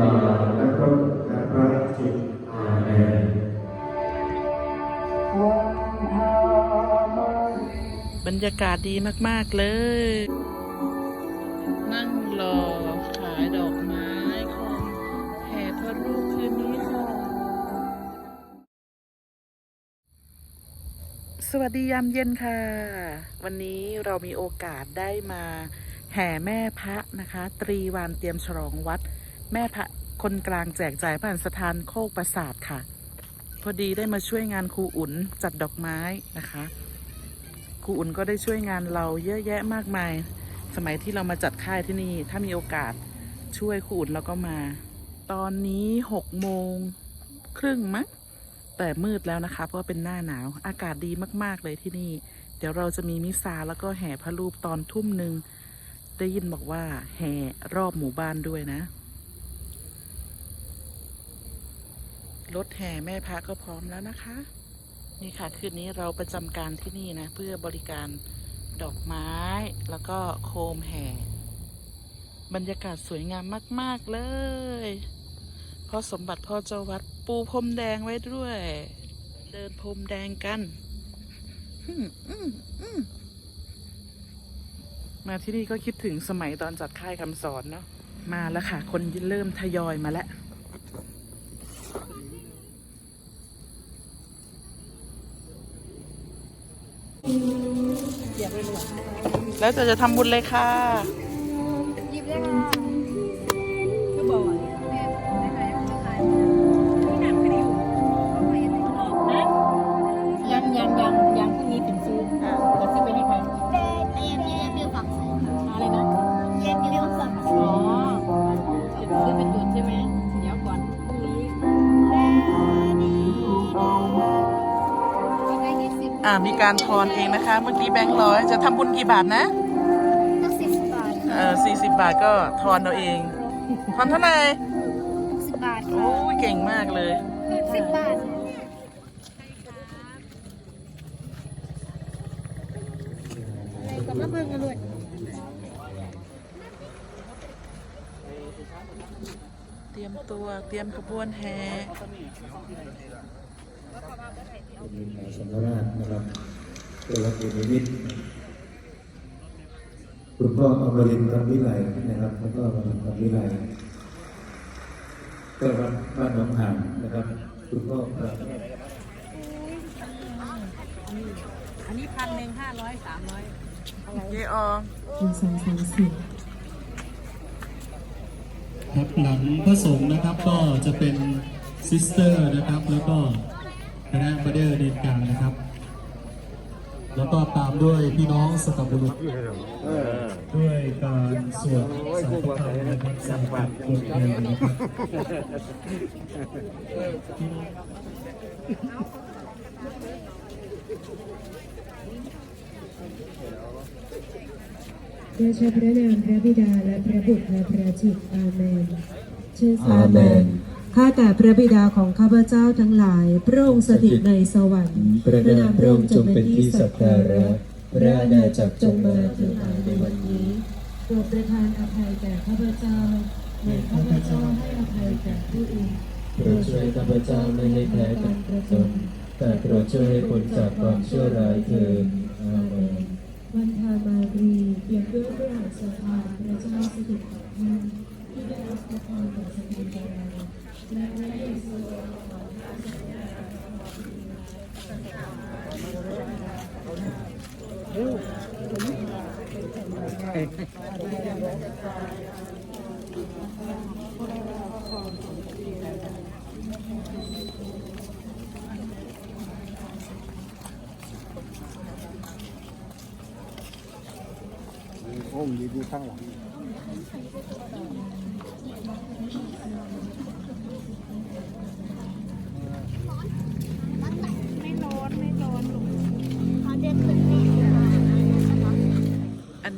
รอและพบและพระจิตอาเมนบรรยากาศดีมาก ๆ เลย นั่งรอขายดอกไม้ของแห่พระรูปคืนนี้ค่ะ สวัสดียามเย็นค่ะ วันนี้เรามีโอกาสได้มาแห่แม่พระนะคะ ตรีวานเตรียมฉลองวัด แม่พระคนกลางแจกจ่ายผ่านสถานโคกประสาทค่ะ พอดีได้มาช่วยงานครูอุ่นจัดดอกไม้นะคะครูอุ่นก็ได้ช่วยงานเราเยอะแยะมากมาย สมัยที่เรามาจัดค่ายที่นี่ ถ้ามีโอกาสช่วยครูอุ่นเราก็มา ตอนนี้หกโมงครึ่งมั้งแต่มืดแล้วนะคะ เพราะเป็นหน้าหนาวอากาศดีมากๆเลยที่นี่ เดี๋ยวเราจะมีมิซาแล้วก็แห่พระรูปตอนทุ่มหนึ่งได้ยินบอกว่าแห่รอบหมู่บ้านด้วยนะ รถแห่แม่พระก็พร้อมแล้วนะคะ นี่ค่ะคืนนี้เราประจำการที่นี่นะ เพื่อบริการดอกไม้แล้วก็โคมแห่ บรรยากาศสวยงามมาก ๆ เลยพ่อสมบัติพ่อเจ้าวัดปูพรมแดงไว้ด้วย เดินพรมแดงกันมอืมอืมมาที่นี่ก็คิดถึงสมัยตอนจัดค่ายคำสอนเนาะมาแล้วค่ะ คนเริ่มทยอยมาแล้ว แล้วจะจะทำบุญเลยค่ะ หยิบเลยค่ะ อ่ามีการทอนเองนะคะ เมื่อกี้แบงค์ร้อยจะทำบุญกี่บาทนะตั้งสิบบาทเออสี่สิบบาทก็ทอนเอาเอง ทอนเท่าไหร่หกสิบบาทโอ้ยเก่งมากเลยหกสิบบาทอะไรกับมะเพิงอร่อยเตรียมตัวเตรียมขบวนแห่ มีนายสมราชนะครับตัววัดเอกวิทย์คุณพ่ออมรินทร์รำวิไลนะครับคุณพ่ออมรินทร์รำวิไลก็วัดบ้านหนองหานนะครับคุณพ่อครับอันนี้พันหนึ่งห้าร้อยสามร้อยเยอองหนึ่งสองสามสี่ครับหลังพระสงฆ์นะครับก็จะเป็นซิสเตอร์นะครับแล้วก็ คณะบเดอร์เดนกลางนะครับ แล้วก็ตามด้วยพี่น้องสตับบุรุษด้วยการสวดสังฆทานนะครับสังฆบทเพลงนะครับเดชะพระนามพระบิดาและพระบุตรและพระจิตอาเมนเชิญสาอาเมน ข้าแต่พระบิดาของข้าพเจ้าทั้งหลาย พระองค์สถิตในสวรรค์พระนามพระองค์จงเป็นที่สักการะพระอาณาจักรจงมาถึถึงงเราในวันนี้โปรดประทานอภัยแก่ข้าพเจ้าในข้าพเจ้าให้อภัยแก่ผู้อื่นโปรดช่วยข้าพเจ้าไม่ให้แพ้กับจนแต่โปรดช่วยให้พ้นจากความชั่วร้ายเถิดอาเมนวันธามารีเปี่ยมด้วยพระหัตถ์สถานพระเจ้าสถิตของท่านที่ได้รับพระพรจากสถิตของเรา และพระเยซูไ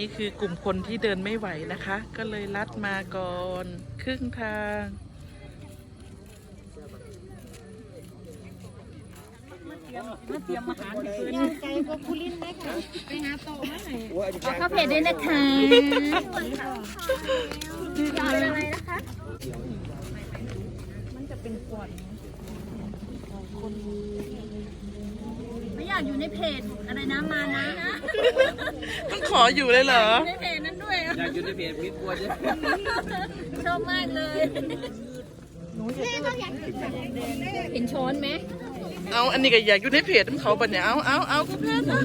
นนี้คือกลุ่มคนที่เดินไม่ไหวนะคะ ก็เลยลัดมาก่อนครึ่งทางมาเตรียมอาหารไปคืนย่างไก่กับพุลินไหมคะไปหาโต๊ะมาไหนเอาข้าวเผ็ดด้วยนะคะอะไรนะคะเป็นขวดไม่อยากอยู่ในเพจอะไรนะมานะนะ ต้องขออยู่เลยเหรอ ในเพจนั้นด้วยอยากอยู่ในเพจพิษบัวชอบมากเลย เห็นช้อนไหมเอาอันนี้ก็อยากอยู่ในเพจของเขาปะเนี่ยเอาเอาเอาคุณแม่เอา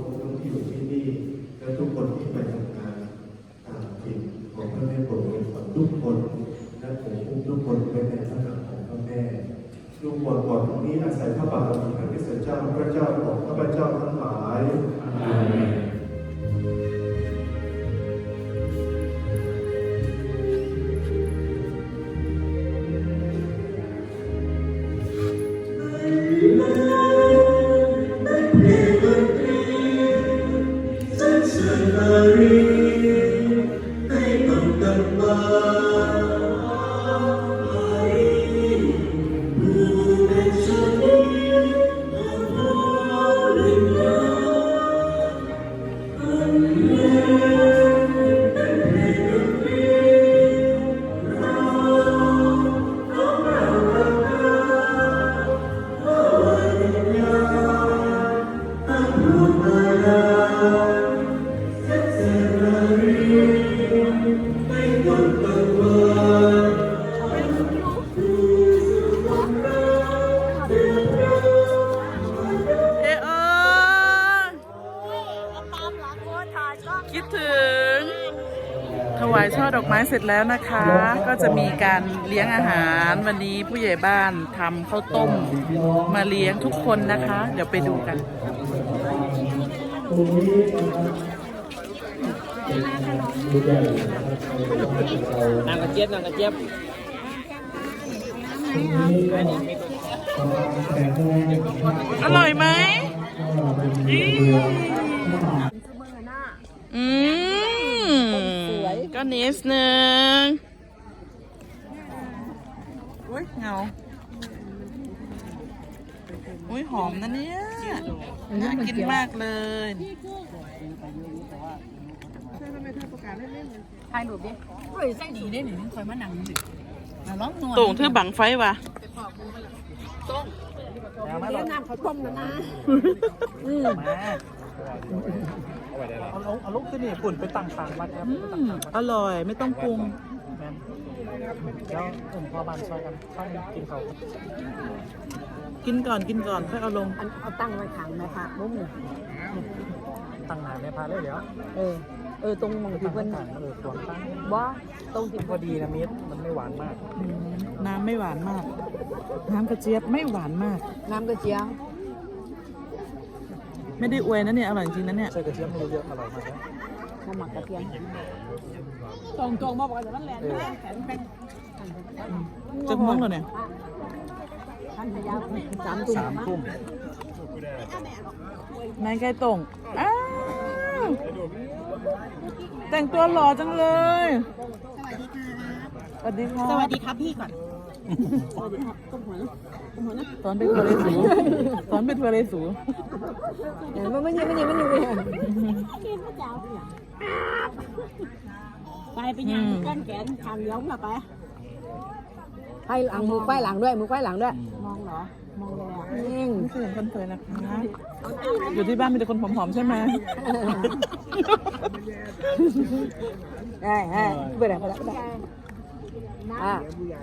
คนที่อยู่ที่นี่ และทุกคนที่ไปทำงานตามถิ่นของพระแม่ปรดเป็นของทุกคนและผมอุ้มทุกคนไว้ในพระนามของพระแม่ลูกบอลก่อนนี้อาศัยพระบารมีพระพิเศษเจ้าพระเจ้าของข้าพเจ้าทั้งหลาย คิดถึง ถวายช่อดอกไม้เสร็จแล้วนะคะ ก็จะมีการเลี้ยงอาหารวันนี้ผู้ใหญ่บ้านทำข้าวต้มมาเลี้ยงทุกคนนะคะ เดี๋ยวไปดูกันนางกระเจี๊ยบนางกระเจี๊ยบอร่อยไหม อืมก็นิดนึงอุ้ยเงาอุ้ยหอมนะเนี่ยน่ากินมากเลยถ่ายรูปดิเฮ้ยใส่ดีได้หนึ่งคอยมานั่งดิมาล้อมนวลโต่งเธอบังไฟวะเลี้ยงน้ำเขาต้มนะนะ เอาลงเอาลุกขึ้นนี่ฝุ่นไปตั้งต่างวัดครับอืมอร่อยไม่ต้องปรุง แมนแล้วผมพอบานซอยกันต้องกินเขากินก่อนกินก่อนค่อยเอาลง อันเอาตั้งไว้ขังนะค่ะมุ้งนี่ตั้งหนาในพาเลยเดี๋ยวเออ เออ ตรงมองที่ตั้งเพิ่นต่างเออสวนตั้งว่าตรงที่พอดีนะมิตรมันไม่หวานมากอืมน้ำไม่หวานมาก น้ำกระเจี๊ยบไม่หวานมาก น้ำกระเจียว ไม่ได้อวยนะเนี่ยอร่อยจริงนะเนี่ยใส่กระเทียมไม่เยอะอร่อยมากนะน้ำหมักกระเทียมเออจะม่วงเหรอเนี่ยท่านพยาสามตุ่มสามทุ่มนายไก่ตรงอ้าวแต่งตัวหล่อจังเลย สวัสดีค่ะสวัสดีครับพี่ก่อน ตอนไปทัวเลยสูตอนไปทัวเลยสูเดี๋ยวมันมันยังมันยังมันยังไปไปยังก้อนแขนทางย้อมละไปไฟหลังมือไฟหลังด้วยมือไฟหลังด้วย มองเหรอมองเลยอะนิ่งไม่เคยเห็นคนเคยนะคะอยู่ที่บ้านมีแต่คนผอมๆใช่ไหมได้ฮะไปได้ไปได้ไปได้อะ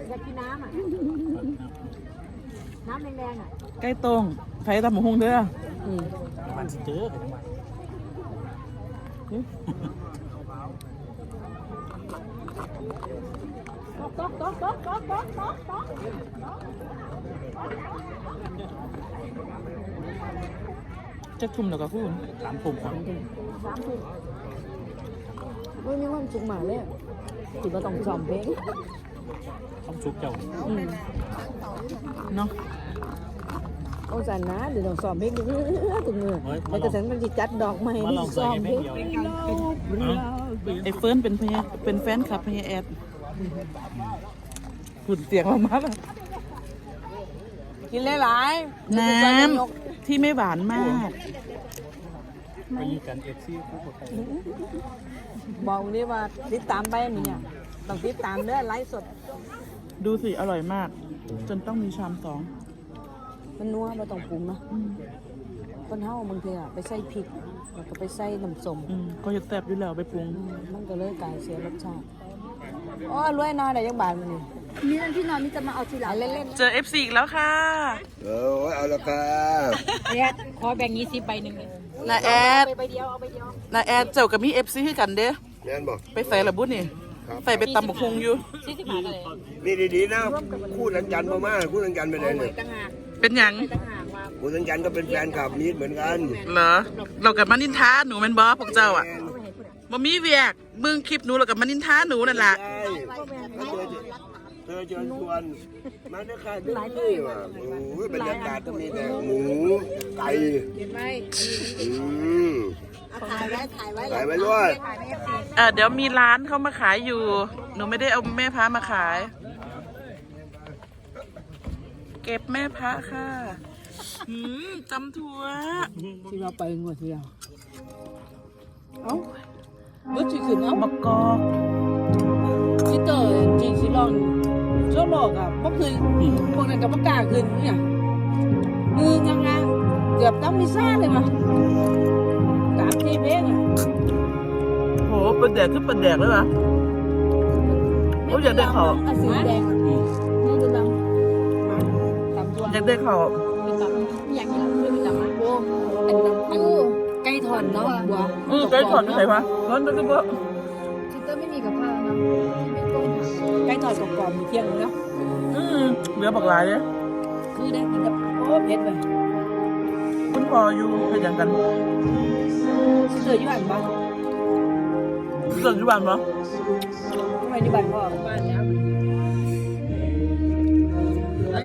อยากกินน้ำอะ น้ำแดงๆอะใกล้ตรงไฟตำหมูฮงเด้ออืมมันสิเจอผมว่าจะทุ่มแล้วก็คุณสามทุ่มครับไม่มีความสุขมากเลยถือว่าต้องซ้อมเพลง ต้องชุกเจ้าอืมเนาะต้องสั่นนะเดี๋ยวต้องซ้อมเพลงทุกมือทุกมือแล้วก็ฉันมันจะจัดดอกไม้มาลองใส่ซ้อมเพเพลลงงเดียวไอ้เฟิร์นเป็นพญาเป็นแฟนคลับพญาแอดหุ่นเสียงเรามากกินหลายๆน้ำที่ไม่หวานมาก ไปยิงกันเอฟซีคู่กับใครบอกนี่ว่าติดตามไปมีเนี่ยต้องติดตามเด้อไลฟ์สด ดูสิ อร่อยมาก จนต้องมีชามสองมันนัวไม่ต้องปรุงนะคนเฮาบางทีอะไปใส่พริกแล้วก็ไปใส่น้ำส้มอืมก็จะแซ่บอยู่แล้วไปปรุง อืมมันก็เลยกลายเสียรสชาติโอ้ยรวยน้อยได้ยังบาทมันนี่มีนั่นพี่น้อยมีจะมาเอาทีหลังเล่นเจอ FC อีกแล้วค่ะเออเอาละค่ะๆเนี่ยขอแบ่งยี่สิบใบหนึ่งนาแอดไปใบเดียวเอาใบเดียวนาแอดเจ้ากับมี FC คือกันเด้แน่นบอกไปใส่ระบุนี่ ใส่ไปตำบักฮงอยู่ สี่สิบบาทอะไรนี่ดีๆนะคู่นันจันทร์มากๆคู่นันจันทร์ไปไหนเนี่ยต่างหากเป็นหยังต่างหากว่าคู่นันจันทร์ก็เป็นแฟนคลับมีดเหมือนกันเหรอเรากับมานินทาหนูเป็นบอพวกเจ้าอะบ่มีเวียกมึงคลิปหนูเรากับมานินทาหนูนั่นแหละใช่ถ้าเธอจะเธอเชิญชวนมาด้วยค่ะด้วยนี่ว่ะโอ้ยบรรยากาศก็มีแต่หมูไก่เห็นไหมอืม ถ่ายไว้ถ่ายไว้ไก่ไว้ด้วยเออเดี๋ยวมีร้านเขามาขายอยู่ หนูไม่ได้เอาแม่พระมาขาย เก็บแม่พระค่ะหืมจำทัวที่เราไปงวดเดียวเอ้าบุตรขึ้นเอ้าบักกอกซิเตอร์จริงสิลองโชโลกอะบ่คือพวกนั้นก็บ่กล้าขึ้นเนี่ยมืองังงเกือบต้องมีซ่าเลยมา สามทีเพลงอะโหเป็นแดกขึ้นเป็นแดกเลยวะโอ้ยอยากได้เขาอะสีแดงนี่ดูดำตำตัวอยากได้เขาวมีตำอยากกินคือมีตำโอ้อันนั้นอันไก่ทอดเนาะบัวอือไก่ถอดที่ไหนวะร้อนจังเลยบ่ซิเตอร์ไม่มีกับข้าวนะไก่ทอดกรอบๆมีเที่ยงเนาะอืมเหลือบักหลายเลยคือได้กินกับโอ้เผ็ดเลยคุณพ่ออยู่เฮ็ดหยังกันเสืออยู่บ้านบ้านเกิดอยู่บ้าน บ่ทำไมอยู่บ้านพ่อบ้านแล้ว